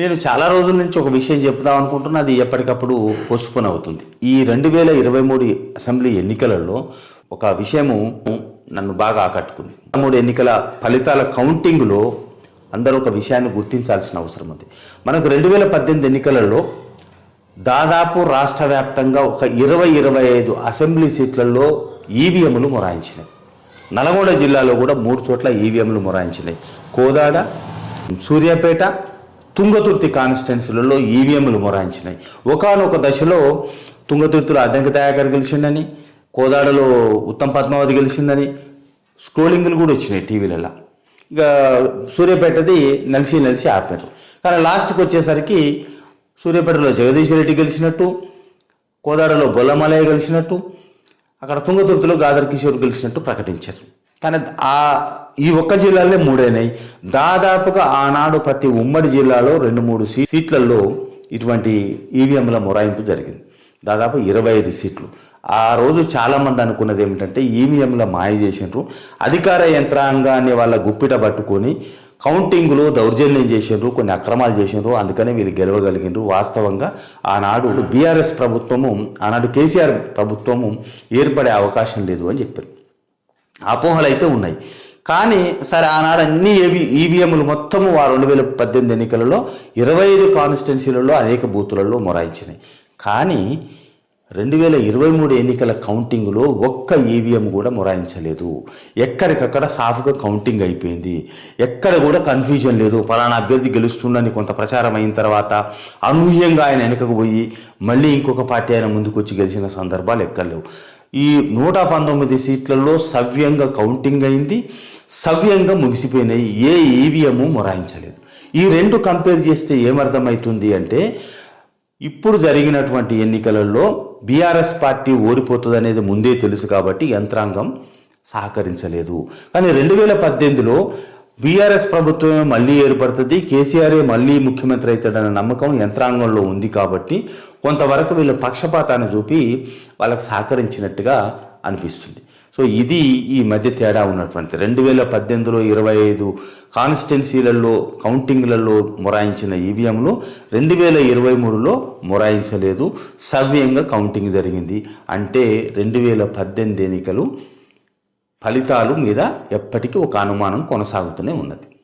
నేను చాలా రోజుల నుంచి ఒక విషయం చెప్దాం అనుకుంటున్నా అది ఎప్పటికప్పుడు పోస్ట్పోన్ అవుతుంది. ఈ రెండు వేల ఇరవై మూడు అసెంబ్లీ ఎన్నికలలో ఒక విషయము నన్ను బాగా ఆకట్టుకుంది. మూడు ఎన్నికల ఫలితాల కౌంటింగ్లో అందరూ ఒక విషయాన్ని గుర్తించాల్సిన అవసరం ఉంది. మనకు రెండు వేల పద్దెనిమిది ఎన్నికలలో దాదాపు రాష్ట్ర వ్యాప్తంగా ఒక ఇరవై ఇరవై ఐదు అసెంబ్లీ సీట్లలో ఈవీఎంలు మొరాయించినాయి. నల్గొండ జిల్లాలో కూడా మూడు చోట్ల ఈవీఎంలు మొరాయించినాయి. కోదాడ సూర్యాపేట తుంగతుర్తి కాన్స్టిట్యున్సీలలో ఈవీఎంలు మొరాయించినాయి. ఒకానొక దశలో తుంగతుర్తిలో అద్దంకి దయాకర్ గెలిచిండని కోదాడలో ఉత్తమ్ పద్మావతి గెలిచిందని స్క్రోలింగ్లు కూడా వచ్చినాయి టీవీలలో. ఇక సూర్యాపేటది నలిసి నలిసి ఆపారు. కానీ లాస్ట్కి వచ్చేసరికి సూర్యాపేటలో జగదీష్ రెడ్డి గెలిచినట్టు కోదాడలో బొల్లమలయ్య గెలిచినట్టు అక్కడ తుంగతుర్తిలో గాదర్ కిషోర్ గెలిచినట్టు ప్రకటించారు. కానీ ఆ ఈ ఒక్క జిల్లాలో మూడైనాయి దాదాపుగా ఆనాడు ప్రతి ఉమ్మడి జిల్లాలో రెండు మూడు సీ సీట్లలో ఇటువంటి ఈవీఎంల మొరాయింపు జరిగింది. దాదాపు ఇరవై ఐదు సీట్లు. ఆ రోజు చాలామంది అనుకున్నది ఏమిటంటే ఈవీఎంల మాయ చేసినారు అధికార యంత్రాంగాన్ని వాళ్ళ గుప్పిట పట్టుకొని కౌంటింగ్లో దౌర్జన్యం చేసిండ్రు కొన్ని అక్రమాలు చేసిండ్రు. అందుకనే వీళ్ళు గెలవగలిగినారు వాస్తవంగా ఆనాడు బీఆర్ఎస్ ప్రభుత్వము ఆనాడు కేసీఆర్ ప్రభుత్వము ఏర్పడే అవకాశం లేదు అని చెప్పారు. అపోహలు అయితే ఉన్నాయి. కానీ సరే ఆనాడు అన్ని ఏవి ఈవీఎంలు మొత్తము ఆ రెండు వేల పద్దెనిమిది ఎన్నికలలో ఇరవై ఐదు కాన్స్టిట్యున్సీలలో అనేక బూతులలో మొరాయించినాయి. కానీ రెండు వేల ఇరవై మూడు ఎన్నికల కౌంటింగ్లో ఒక్క ఈవీఎం కూడా మొరాయించలేదు. ఎక్కడికక్కడ సాఫ్గా కౌంటింగ్ అయిపోయింది. ఎక్కడ కూడా కన్ఫ్యూజన్ లేదు. పలానా అభ్యర్థి గెలుస్తుందని కొంత ప్రచారం అయిన తర్వాత అనూహ్యంగా ఆయన వెనుకకు పోయి మళ్ళీ ఇంకొక పార్టీ ఆయన ముందుకు వచ్చి గెలిచిన సందర్భాలు ఎక్కర్లేవు. ఈ నూట పంతొమ్మిది సీట్లలో సవ్యంగా కౌంటింగ్ అయింది. సవ్యంగా ముగిసిపోయినాయి. ఏ ఈవీఎం మొరాయించలేదు. ఈ రెండు కంపేర్ చేస్తే ఏమర్థమవుతుంది అంటే ఇప్పుడు జరిగినటువంటి ఎన్నికలలో బీఆర్ఎస్ పార్టీ ఓడిపోతుంది అనేది ముందే తెలుసు కాబట్టి యంత్రాంగం సహకరించలేదు. కానీ రెండు వేల పద్దెనిమిదిలో బీఆర్ఎస్ ప్రభుత్వమే మళ్ళీ ఏర్పడుతుంది కేసీఆరే మళ్ళీ ముఖ్యమంత్రి అవుతాడన్న నమ్మకం యంత్రాంగంలో ఉంది కాబట్టి కొంతవరకు వీళ్ళ పక్షపాతాన్ని చూపి వాళ్ళకు సహకరించినట్టుగా అనిపిస్తుంది. సో ఇది ఈ మధ్య తేడా ఉన్నటువంటి రెండు వేల పద్దెనిమిదిలో ఇరవై ఐదు కాన్స్టిట్యున్సీలలో కౌంటింగ్లలో మొరాయించిన ఈవీఎంలు రెండు వేల ఇరవై మూడులో మొరాయించలేదు. సవ్యంగా కౌంటింగ్ జరిగింది. అంటే రెండు వేల పద్దెనిమిది ఎన్నికలు ఫలితాలు మీద ఎప్పటికీ ఒక అనుమానం కొనసాగుతూనే ఉన్నది.